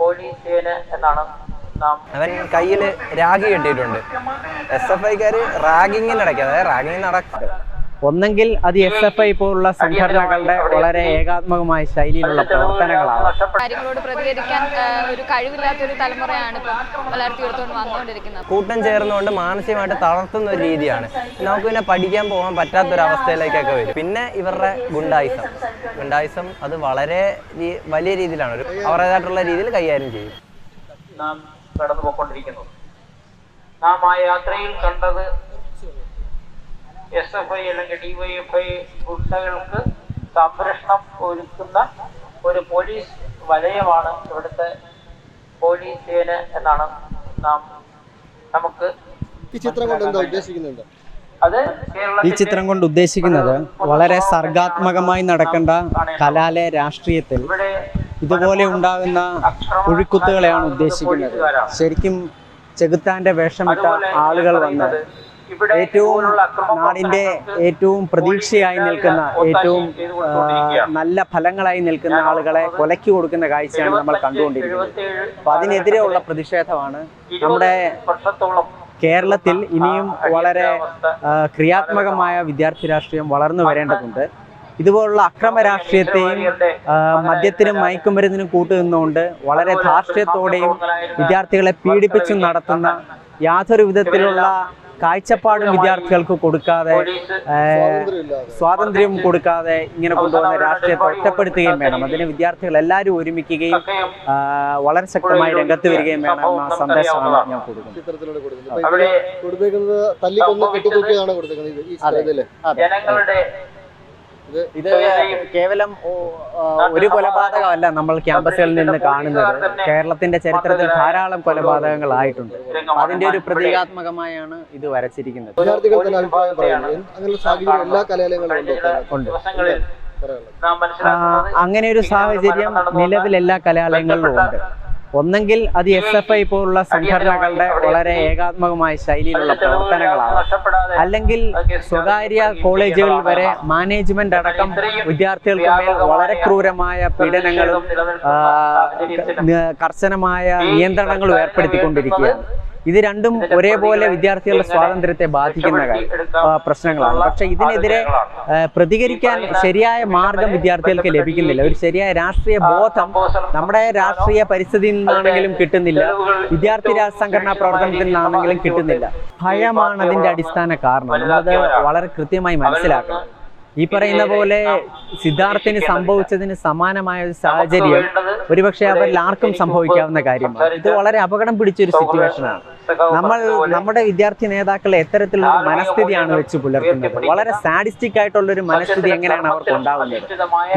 Police സേന എന്നാണ് അവൻ കയ്യിൽ രാഗി കെട്ടിയിട്ടുണ്ട്. എസ് എഫ് ഐക്കാർ ഇടയ്ക്ക് അതായത് റാഗിങ് നടക്കും. ഒന്നെങ്കിൽ അത് എസ് എഫ് ഐ പോലുള്ള സംഘടനകളുടെ വളരെ ഏകാത്മകമായ ശൈലിയിലുള്ള പ്രവർത്തനങ്ങളാണ്. കാര്യങ്ങളോട് പ്രതികരിക്കാൻ ഒരു കഴിവില്ലാത്ത ഒരു തലമുറയാണ് വളർത്തിയെടുത്തുകൊണ്ട് വന്നുകൊണ്ടിരിക്കുന്നത്. കൂട്ടം ചേർന്നുകൊണ്ട് മാനസികമായിട്ട് തളർത്തുന്ന ഒരു രീതിയാണ്. നമുക്ക് പിന്നെ പഠിക്കാൻ പോകാൻ പറ്റാത്തൊരവസ്ഥയിലേക്കൊക്കെ വരും. പിന്നെ ഇവരുടെ ഗുണ്ടായിസം. ഗുണ്ടായിസം അത് വളരെ വലിയ രീതിയിലാണ്. ഒരു അവരുടേതായിട്ടുള്ള രീതിയിൽ കൈകാര്യം ചെയ്യും. നാം കടന്നു പോയി നാം ആ യാത്രയിൽ കണ്ടത് എസ് എഫ് ഐ അല്ലെങ്കിൽ ഡിവൈഎഫ് ഐ ഗുണ്ടകൾക്ക് സംരക്ഷണം ഒരുക്കുന്ന ഒരു പോലീസ് വലയമാണ് ഇവിടുത്തെ പോലീസ് സേന എന്നാണ് നാം നമുക്ക് ഈ ചിത്രം കൊണ്ട് എന്താ ഉദ്ദേശിക്കുന്നുണ്ട്? അത് ഈ ചിത്രം കൊണ്ട് ഉദ്ദേശിക്കുന്നത് വളരെ സർഗാത്മകമായി നടക്കേണ്ട കലാലയ രാഷ്ട്രീയത്തിൽ ഇതുപോലെ ഉണ്ടാകുന്ന ഒഴുക്കുത്തുകളെയാണ് ഉദ്ദേശിക്കുന്നത്. ശരിക്കും ചെകുത്താന്റെ വേഷമിട്ട ആളുകൾ വന്ന് ഏറ്റവും നാടിന്റെ ഏറ്റവും പ്രതീക്ഷയായി നിൽക്കുന്ന ഏറ്റവും നല്ല ഫലങ്ങളായി നിൽക്കുന്ന ആളുകളെ കൊലക്കി കൊടുക്കുന്ന കാഴ്ചയാണ് നമ്മൾ കണ്ടുകൊണ്ടിരിക്കുന്നത്. അപ്പൊ അതിനെതിരെയുള്ള പ്രതിഷേധമാണ് നമ്മുടെ കേരളത്തിൽ ഇനിയും വളരെ ക്രിയാത്മകമായ വിദ്യാർത്ഥി രാഷ്ട്രീയം വളർന്നു വരേണ്ടതുണ്ട്. ഇതുപോലുള്ള അക്രമ രാഷ്ട്രീയത്തെയും മദ്യത്തിനും മയക്കുമരുന്നിനും കൂട്ടുനിന്നുകൊണ്ട് വളരെ ധാർഷ്ട്യത്തോടെയും വിദ്യാർത്ഥികളെ പീഡിപ്പിച്ചും നടത്തുന്ന യാതൊരു വിധത്തിലുള്ള കാഴ്ചപ്പാടും വിദ്യാർത്ഥികൾക്ക് കൊടുക്കാതെ സ്വാതന്ത്ര്യം കൊടുക്കാതെ ഇങ്ങനെ കൊണ്ടുവന്ന രാഷ്ട്രീയത്തെ ഒറ്റപ്പെടുത്തുകയും വേണം. അതിന് വിദ്യാർത്ഥികൾ എല്ലാവരും ഒരുമിക്കുകയും വളരെ ശക്തമായി രംഗത്ത് വരികയും വേണം എന്ന സന്ദേശമാണ് ഞാൻ കൊടുക്കുന്നത്. ഇത് കേവലം ഒരു കൊലപാതകമല്ല നമ്മൾ ക്യാമ്പസുകളിൽ നിന്ന് കാണുന്നത്. കേരളത്തിന്റെ ചരിത്രത്തിൽ ധാരാളം കൊലപാതകങ്ങളായിട്ടുണ്ട്. അതിന്റെ ഒരു പ്രതീകാത്മകമായാണ് ഇത് വരച്ചിരിക്കുന്നത്. ഉണ്ട്? അങ്ങനെ ഒരു സാഹചര്യം നിലവിൽ എല്ലാ കലാലയങ്ങളിലും ഉണ്ട്. ഒന്നെങ്കിൽ അത് എസ് എഫ് ഐ പോലുള്ള സംഘടനകളുടെ വളരെ ഏകാത്മകമായ ശൈലിയിലുള്ള പ്രവർത്തനങ്ങളാണ്. അല്ലെങ്കിൽ സ്വകാര്യ കോളേജുകൾ വരെ മാനേജ്മെന്റ് അടക്കം വിദ്യാർത്ഥികൾക്ക് മേൽ വളരെ ക്രൂരമായ പീഡനങ്ങളും കർശനമായ നിയന്ത്രണങ്ങളും ഏർപ്പെടുത്തിക്കൊണ്ടിരിക്കുകയാണ്. ഇത് രണ്ടും ഒരേപോലെ വിദ്യാർത്ഥികളുടെ സ്വാതന്ത്ര്യത്തെ ബാധിക്കുന്ന പ്രശ്നങ്ങളാണ്. പക്ഷെ ഇതിനെതിരെ പ്രതികരിക്കാൻ ശരിയായ മാർഗം വിദ്യാർത്ഥികൾക്ക് ലഭിക്കുന്നില്ല. ഒരു ശരിയായ രാഷ്ട്രീയ ബോധം നമ്മുടെ രാഷ്ട്രീയ പരിസ്ഥിതിയിൽ നിന്നാണെങ്കിലും കിട്ടുന്നില്ല. വിദ്യാർത്ഥി സംഘടനാ പ്രവർത്തനത്തിൽ നിന്നാണെങ്കിലും കിട്ടുന്നില്ല. ഭയമാണ് അതിന്റെ അടിസ്ഥാന കാരണം. നമ്മളത് വളരെ കൃത്യമായി മനസ്സിലാക്കണം. ഈ പറയുന്ന പോലെ സിദ്ധാർത്ഥിന് സംഭവിച്ചതിന് സമാനമായ ഒരു സാഹചര്യം ഒരുപക്ഷെ അവരിൽ ആർക്കും സംഭവിക്കാവുന്ന കാര്യമാണ്. ഇത് വളരെ അപകടം പിടിച്ചൊരു സിറ്റുവേഷനാണ് നമ്മൾ നമ്മുടെ വിദ്യാർത്ഥി നേതാക്കളെ എത്തരത്തിലുള്ള ഒരു മനസ്ഥിതിയാണ് വെച്ച് പുലർത്തുന്നത്. വളരെ സാഡിസ്റ്റിക് ആയിട്ടുള്ള ഒരു മനസ്ഥിതി എങ്ങനെയാണ് അവർക്ക് ഉണ്ടാവുന്നത്?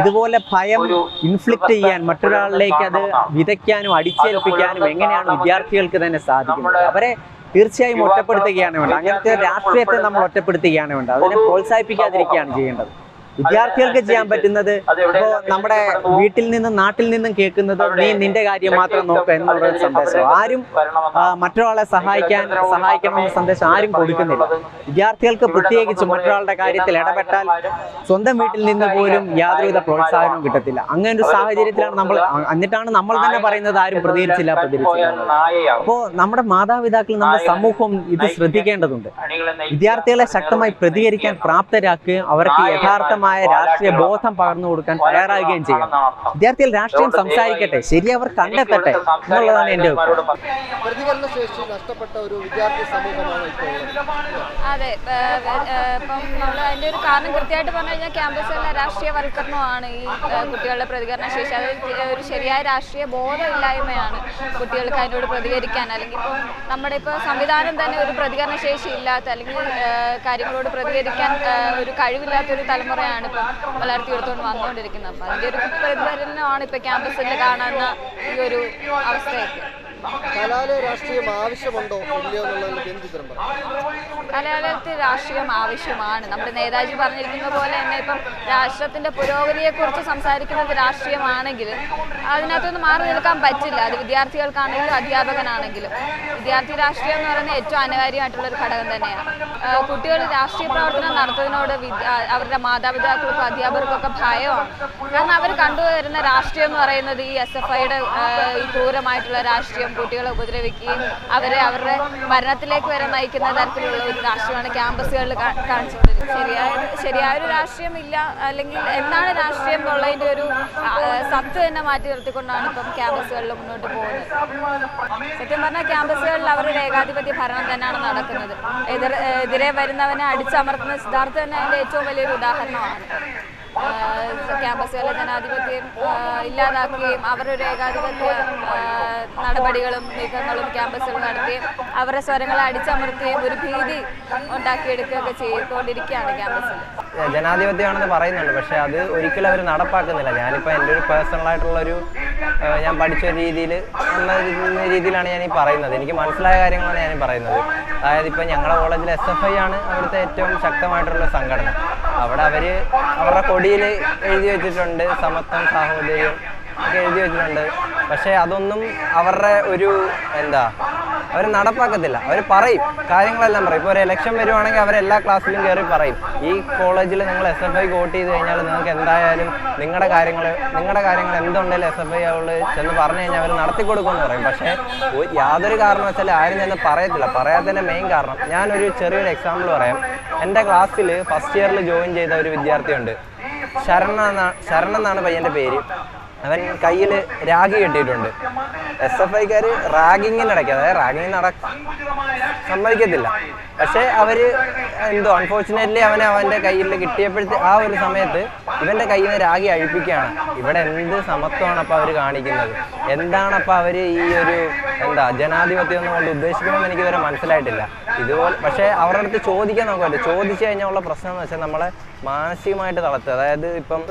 ഇതുപോലെ ഭയം ഇൻഫ്ലിക്റ്റ് ചെയ്യാൻ മറ്റൊരാളിലേക്ക് അത് വിതയ്ക്കാനും അടിച്ചേൽപ്പിക്കാനും എങ്ങനെയാണ് വിദ്യാർത്ഥികൾക്ക് തന്നെ സാധിക്കുന്നത്? അവരെ തീർച്ചയായും ഒറ്റപ്പെടുത്തുകയാണ് വേണ്ടത്. അങ്ങനത്തെ രാഷ്ട്രീയത്തെ നമ്മൾ ഒറ്റപ്പെടുത്തുകയാണ് വേണ്ടത്. അതിനെ പ്രോത്സാഹിപ്പിക്കാതിരിക്കുകയാണ് ചെയ്യേണ്ടത്. വിദ്യാർത്ഥികൾക്ക് ചെയ്യാൻ പറ്റുന്നത് ഇപ്പോ നമ്മുടെ വീട്ടിൽ നിന്നും നാട്ടിൽ നിന്നും കേൾക്കുന്നത് നീ നിന്റെ കാര്യം മാത്രം നോക്കുക എന്നുള്ള സന്ദേശം. ആരും മറ്റൊരാളെ സഹായിക്കാൻ സഹായിക്കണമെന്ന സന്ദേശം ആരും കൊടുക്കുന്നില്ല. വിദ്യാർത്ഥികൾക്ക് പ്രത്യേകിച്ച് മറ്റൊരാളുടെ കാര്യത്തിൽ ഇടപെട്ടാൽ സ്വന്തം വീട്ടിൽ നിന്ന് പോലും യാതൊരുവിധ പ്രോത്സാഹനവും കിട്ടത്തില്ല. അങ്ങനെ ഒരു സാഹചര്യത്തിലാണ് നമ്മൾ എന്നിട്ടാണ് നമ്മൾ തന്നെ പറയുന്നത് ആരും പ്രതികരിച്ചില്ല പ്രതികരിച്ചില്ല. നമ്മുടെ മാതാപിതാക്കൾ നമ്മുടെ സമൂഹം ഇത് ശ്രദ്ധിക്കേണ്ടതുണ്ട്. വിദ്യാർത്ഥികളെ ശക്തമായി പ്രതികരിക്കാൻ പ്രാപ്തരാക്കുകയും അവർക്ക് യഥാർത്ഥമായ രാഷ്ട്രീയ ബോധം പകർന്നു കൊടുക്കാൻ തയ്യാറാകുകയും ചെയ്യും. വിദ്യാർത്ഥികൾ രാഷ്ട്രീയം സംസാരിക്കട്ടെ. ശരി അവർ കണ്ടെത്തട്ടെ. എന്നുള്ളതാണ് എന്റെ അഭിപ്രായം പ്രതികരണ ശേഷി നഷ്ടപ്പെട്ട ഒരു വിദ്യാർത്ഥി സമൂഹമാണ് അതെ ഇപ്പം നമ്മൾ അതിന്റെ ഒരു കാരണം കൃത്യമായിട്ട് പറഞ്ഞു കഴിഞ്ഞാൽ ക്യാമ്പസിലെ രാഷ്ട്രീയവൽക്കരണമാണ് ഈ കുട്ടികളുടെ പ്രതികരണ ശേഷി. അത് ഒരു ശരിയായ രാഷ്ട്രീയ ബോധമില്ലായ്മയാണ് കുട്ടികൾക്ക് അതിനോട് പ്രതികരിക്കാൻ. അല്ലെങ്കിൽ ഇപ്പോൾ നമ്മുടെ ഇപ്പോൾ സംവിധാനം തന്നെ ഒരു പ്രതികരണ ശേഷി ഇല്ലാത്ത അല്ലെങ്കിൽ കാര്യങ്ങളോട് പ്രതികരിക്കാൻ ഒരു കഴിവില്ലാത്ത ഒരു തലമുറയാണ് ഇപ്പം വളർത്തിയെടുത്തുകൊണ്ട് വന്നുകൊണ്ടിരിക്കുന്നത്. അപ്പോൾ അതിന്റെ ഒരു പ്രതിഫലനമാണ് ഇപ്പോൾ ക്യാമ്പസിൽ കാണുന്ന ഈ ഒരു അവസ്ഥയൊക്കെ. കലാലയ രാഷ്ട്രീയം ആവശ്യമുണ്ടോ കലാലയത്തിൽ രാഷ്ട്രീയം ആവശ്യമാണ്. നമ്മുടെ നേതാജി പറഞ്ഞിരിക്കുന്ന പോലെ തന്നെ ഇപ്പം രാഷ്ട്രത്തിന്റെ പുരോഗതിയെക്കുറിച്ച് സംസാരിക്കുന്നത് രാഷ്ട്രീയമാണെങ്കിൽ അതിനകത്തൊന്നും മാറി നിൽക്കാൻ പറ്റില്ല. അത് വിദ്യാർത്ഥികൾക്കാണെങ്കിലും അധ്യാപകനാണെങ്കിലും. വിദ്യാർത്ഥി രാഷ്ട്രീയം എന്ന് പറയുന്നത് ഏറ്റവും അനിവാര്യമായിട്ടുള്ള ഒരു ഘടകം തന്നെയാണ്. കുട്ടികൾ രാഷ്ട്രീയ പ്രവർത്തനം നടത്തുന്നതിനോട് അവരുടെ മാതാപിതാക്കൾക്കും അധ്യാപകർക്കൊക്കെ ഭയമാണ്. കാരണം അവർ കണ്ടുവരുന്ന രാഷ്ട്രീയം എന്ന് പറയുന്നത് ഈ എസ് എഫ് ഐയുടെ ക്രൂരമായിട്ടുള്ള രാഷ്ട്രീയം കുട്ടികളെ ഉപദ്രവിക്കുകയും അവരെ അവരുടെ മരണത്തിലേക്ക് വരെ നയിക്കുന്ന തരത്തിലുള്ള ഒരു രാഷ്ട്രീയമാണ് ക്യാമ്പസുകളിൽ കാണിച്ചുകൊണ്ടിരിക്കുന്നത്. ശരിയായ ശരിയായൊരു രാഷ്ട്രീയം ഇല്ല. അല്ലെങ്കിൽ എന്താണ് രാഷ്ട്രീയം എന്നുള്ളതിന്റെ ഒരു സത്ത് തന്നെ മാറ്റി നിർത്തിക്കൊണ്ടാണ് ഇപ്പം ക്യാമ്പസുകളിൽ മുന്നോട്ട് പോകുന്നത്. സത്യം പറഞ്ഞാൽ ക്യാമ്പസുകളിൽ അവരുടെ ഏകാധിപത്യ ഭരണം തന്നെയാണ് നടക്കുന്നത്. എതിരെ വരുന്നവനെ അടിച്ചമർത്തുന്ന സിദ്ധാർത്ഥ തന്നെ അതിന്റെ ഏറ്റവും വലിയൊരു ഉദാഹരണമാണ്. ക്യാമ്പസുകളിലെ ജനാധിപത്യം ഇല്ലാതാക്കുകയും അവരൊരു ഏകാധിപത്യ നടപടികളും നീക്കങ്ങളും ക്യാമ്പസുകൾ നടത്തുകയും അവരുടെ സ്വരങ്ങളെ അടിച്ചമർത്തുകയും ഒരു ഭീതി ഉണ്ടാക്കിയെടുക്കുകയൊക്കെ ചെയ്തുകൊണ്ടിരിക്കുകയാണ് ക്യാമ്പസിൽ. ജനാധിപത്യമാണെന്ന് പറയുന്നുണ്ട്. പക്ഷേ അത് ഒരിക്കലും അവർ നടപ്പാക്കുന്നില്ല. ഞാനിപ്പോൾ എന്റെ ഒരു പേഴ്സണൽ ആയിട്ടുള്ള ഒരു ഞാൻ പഠിച്ച ഒരു രീതിയിൽ എന്ന രീതിയിലാണ് ഞാൻ ഈ പറയുന്നത്. എനിക്ക് മനസ്സിലായ കാര്യങ്ങളാണ് ഞാൻ പറയുന്നത്. അതായത് ഇപ്പം ഞങ്ങളുടെ കോളേജിൽ എസ് എഫ് ഐ ആണ് അവിടുത്തെ ഏറ്റവും ശക്തമായിട്ടുള്ള സംഘടന. അവിടെ അവർ അവരുടെ കൊടിയിൽ എഴുതി വെച്ചിട്ടുണ്ട് സമത്വം സാഹോദര്യം ഒക്കെ എഴുതി വെച്ചിട്ടുണ്ട്. പക്ഷെ അതൊന്നും അവരുടെ ഒരു എന്താ അവർ നടപ്പാക്കത്തില്ല. അവർ പറയും. കാര്യങ്ങളെല്ലാം പറയും. ഇപ്പോൾ ഒരു ഇലക്ഷൻ വരുവാണെങ്കിൽ അവർ എല്ലാ ക്ലാസ്സിലും കയറി പറയും. ഈ കോളേജിൽ നിങ്ങൾ എസ് എഫ് ഐക്ക് വോട്ട് ചെയ്ത് കഴിഞ്ഞാൽ നിങ്ങൾക്ക് എന്തായാലും നിങ്ങളുടെ കാര്യങ്ങൾ നിങ്ങളുടെ കാര്യങ്ങൾ എന്തുണ്ടെങ്കിലും എസ് എഫ് ഐ അവൾ ചെന്ന് പറഞ്ഞു കഴിഞ്ഞാൽ അവർ നടത്തി കൊടുക്കുമെന്ന് പറയും. പക്ഷേ യാതൊരു കാരണവശാലും ആരും ചെന്ന് പറയത്തില്ല. പറയാത്തതിന്റെ മെയിൻ കാരണം ഞാനൊരു ചെറിയൊരു എക്സാമ്പിൾ പറയാം. എന്റെ ക്ലാസ്സിൽ ഫസ്റ്റ് ഇയറിൽ ജോയിൻ ചെയ്ത ഒരു വിദ്യാർത്ഥിയുണ്ട്. ശരണ ശരണ എന്നാണ് പയ്യന്റെ പേര്. അവൻ കയ്യിൽ രാഗി കെട്ടിയിട്ടുണ്ട്. എസ് എഫ് ഐക്കാർ റാഗിങ്ങിനിടയ്ക്ക് അതായത് റാഗിങ് നട സമ്മതിക്കത്തില്ല. പക്ഷേ അവർ എന്തോ അൺഫോർച്ചുനേറ്റ്ലി അവനെ അവന്റെ കയ്യിൽ കിട്ടിയപ്പോഴത്തെ ആ ഒരു സമയത്ത് ഇവന്റെ കയ്യിൽ നിന്ന് രാഗി അഴിപ്പിക്കുകയാണ്. ഇവിടെ എന്ത് സമത്വമാണ് അപ്പോൾ അവർ കാണിക്കുന്നത്? എന്താണപ്പോൾ അവർ ഈ ഒരു എന്താ ജനാധിപത്യം എന്നുകൊണ്ട് ഉദ്ദേശിക്കണമെന്ന് എനിക്ക് മനസ്സിലായിട്ടില്ല. ഇതുപോലെ പക്ഷേ അവരുടെ അടുത്ത് ചോദിക്കാൻ നോക്കുമല്ലോ ചോദിച്ചു കഴിഞ്ഞാൽ ഉള്ള പ്രശ്നം എന്ന് വെച്ചാൽ നമ്മളെ മാനസികമായിട്ട് തളർത്തുക. അതായത് ഇപ്പം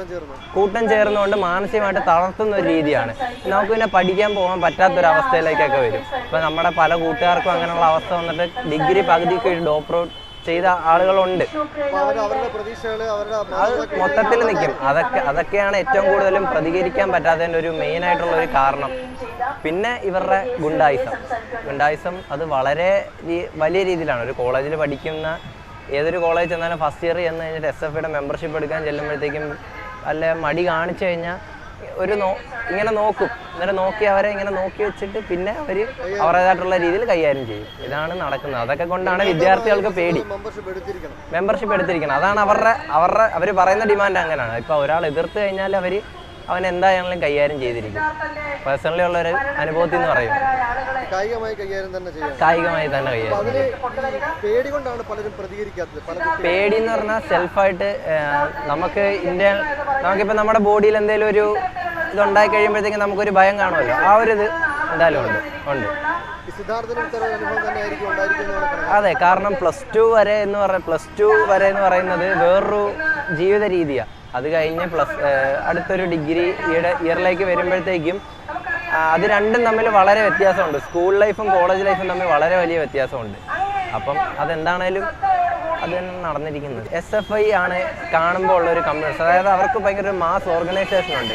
കൂട്ടം ചേർന്നുകൊണ്ട് മാനസികമായിട്ട് തളർത്തുന്ന ഒരു രീതിയാണ്. നമുക്ക് പിന്നെ പഠിക്കാൻ പോകാൻ പറ്റാത്തൊരവസ്ഥയിലേക്കൊക്കെ വരും. ഇപ്പം നമ്മുടെ പല കൂട്ടുകാർക്കും അങ്ങനെയുള്ള അവസ്ഥ വന്നിട്ട് ഡിഗ്രി പകുതിക്ക് ഡോപ്പ് ഔട്ട് ചെയ്ത ആളുകളുണ്ട്. അത് മൊത്തത്തിൽ നിൽക്കും. അതൊക്കെ അതൊക്കെയാണ് ഏറ്റവും കൂടുതലും പ്രതികരിക്കാൻ പറ്റാത്തതിന്റെ ഒരു മെയിൻ ആയിട്ടുള്ള ഒരു കാരണം. പിന്നെ ഇവരുടെ ഗുണ്ടായിസം. ഗുണ്ടായിസം അത് വളരെ വലിയ രീതിയിലാണ്. ഒരു കോളേജിൽ പഠിക്കുന്ന ഏതൊരു കോളേജ് ചെന്നാലും ഫസ്റ്റ് ഇയർ ചെന്ന് കഴിഞ്ഞിട്ട് എസ് എഫ് ഐയുടെ മെമ്പർഷിപ്പ് എടുക്കാൻ ചെല്ലുമ്പോഴത്തേക്കും അല്ലെ മടി കാണിച്ചു കഴിഞ്ഞാൽ ഒരു നോ ഇങ്ങനെ നോക്കും. ഇങ്ങനെ നോക്കി അവരെ ഇങ്ങനെ നോക്കി വെച്ചിട്ട് പിന്നെ അവർ അവരുടേതായിട്ടുള്ള രീതിയിൽ കൈകാര്യം ചെയ്യും. ഇതാണ് നടക്കുന്നത്. അതൊക്കെ കൊണ്ടാണ് വിദ്യാർത്ഥികൾക്ക് പേടി. മെമ്പർഷിപ്പ് എടുത്തിരിക്കണം. മെമ്പർഷിപ്പ് എടുത്തിരിക്കണം. അതാണ് അവരുടെ അവരുടെ അവർ പറയുന്ന ഡിമാൻഡ് അങ്ങനെയാണ്. ഇപ്പോൾ ഒരാൾ എതിർത്ത് കഴിഞ്ഞാൽ അവർ അവൻ എന്തായാലും കൈകാര്യം ചെയ്തിരിക്കും പേഴ്സണലി ഉള്ള ഒരു അനുഭവത്തിൽ എന്ന് പറയും കായികമായി കൈകാര്യം തന്നെ കായികമായി തന്നെ കൈകാര്യം പേടി കൊണ്ടാണ് പലരും പ്രതികരിക്കാത്തത്. പേടി എന്ന് പറഞ്ഞാൽ സെൽഫായിട്ട് നമുക്ക് ഇന്ത്യ നമുക്കിപ്പോൾ നമ്മുടെ ബോഡിയിൽ എന്തെങ്കിലും ഒരു ഇതുണ്ടായി കഴിയുമ്പോഴത്തേക്കും നമുക്കൊരു ഭയം കാണുമല്ലോ. ആ ഒരു ഇത് എന്തായാലും ഉണ്ട്. ഉണ്ട്. അതെ കാരണം പ്ലസ് ടു വരെ എന്ന് പറ പ്ലസ് ടു വരെ എന്ന് പറയുന്നത് വേറൊരു ജീവിത രീതിയാണ് അത് കഴിഞ്ഞ് പ്ലസ് അടുത്തൊരു ഡിഗ്രി ഇയറിലേക്ക് വരുമ്പോഴത്തേക്കും അത് രണ്ടും തമ്മിൽ വളരെ വ്യത്യാസമുണ്ട്. സ്കൂൾ ലൈഫും കോളേജ് ലൈഫും തമ്മിൽ വളരെ വലിയ വ്യത്യാസമുണ്ട്. അപ്പം അതെന്താണേലും അത് തന്നെ നടന്നിരിക്കുന്നത്. എസ് എഫ് ഐ ആണ് കാണുമ്പോൾ ഉള്ള ഒരു കമ്മ്യൂണിസ്റ്റ് അതായത് അവർക്ക് ഭയങ്കര ഒരു മാസ് ഓർഗനൈസേഷൻ ഉണ്ട്.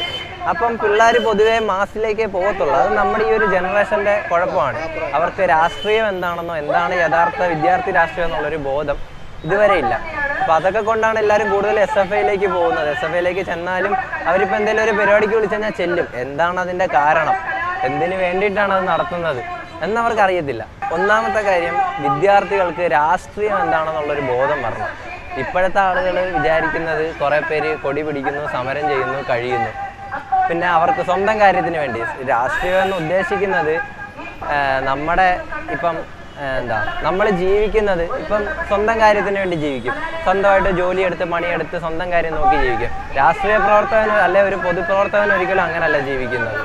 അപ്പം പിള്ളേർ പൊതുവേ മാസിലേക്കേ പോകത്തുള്ളൂ. അത് നമ്മുടെ ഈ ഒരു ജനറേഷന്റെ കുഴപ്പമാണ്. അവർക്ക് രാഷ്ട്രീയം എന്താണെന്നോ എന്താണ് യഥാർത്ഥ വിദ്യാർത്ഥി രാഷ്ട്രീയം എന്നുള്ളൊരു ബോധം ഇതുവരെ ഇല്ല. അപ്പോൾ അതൊക്കെ കൊണ്ടാണ് എല്ലാവരും കൂടുതൽ എസ് എഫ് ഐയിലേക്ക് പോകുന്നത്. എസ് എഫ് ഐയിലേക്ക് ചെന്നാലും അവരിപ്പോൾ എന്തെങ്കിലും ഒരു പരിപാടിക്ക് വിളിച്ചു കഴിഞ്ഞാൽ ചെല്ലും. എന്താണ് അതിന്റെ കാരണം? എന്തിനു വേണ്ടിയിട്ടാണ് അത് നടത്തുന്നത്? എന്നവർക്ക് അറിയത്തില്ല ഒന്നാമത്തെ കാര്യം വിദ്യാർത്ഥികൾക്ക് രാഷ്ട്രീയം എന്താണെന്നുള്ളൊരു ബോധം വരണം. ഇപ്പോഴത്തെ ആളുകൾ വിചാരിക്കുന്നത് കുറേ പേര് കൊടി പിടിക്കുന്നു സമരം ചെയ്യുന്നു കഴിയുന്നു. പിന്നെ അവർക്ക് സ്വന്തം കാര്യത്തിന് വേണ്ടി. രാഷ്ട്രീയം എന്ന് ഉദ്ദേശിക്കുന്നത് നമ്മുടെ ഇപ്പം എന്താ നമ്മൾ ജീവിക്കുന്നത് ഇപ്പം സ്വന്തം കാര്യത്തിന് വേണ്ടി ജീവിക്കും. സ്വന്തമായിട്ട് ജോലിയെടുത്ത് പണിയെടുത്ത് സ്വന്തം കാര്യം നോക്കി ജീവിക്കും. രാഷ്ട്രീയ പ്രവർത്തകൻ അല്ലെ ഒരു പൊതുപ്രവർത്തകൻ ഒരിക്കലും അങ്ങനല്ല ജീവിക്കുന്നത്.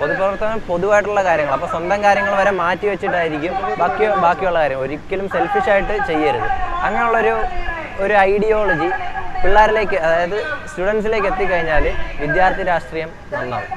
പൊതുപ്രവർത്തകൻ പൊതുവായിട്ടുള്ള കാര്യങ്ങൾ. അപ്പോൾ സ്വന്തം കാര്യങ്ങൾ വരെ മാറ്റി വെച്ചിട്ടായിരിക്കും ബാക്കി ബാക്കിയുള്ള കാര്യം. ഒരിക്കലും സെൽഫിഷായിട്ട് ചെയ്യരുത്. അങ്ങനെയുള്ളൊരു ഒരു ഐഡിയോളജി പിള്ളേരിലേക്ക് അതായത് സ്റ്റുഡൻസിലേക്ക് എത്തിക്കഴിഞ്ഞാൽ വിദ്യാർത്ഥി രാഷ്ട്രീയം നന്നാവും.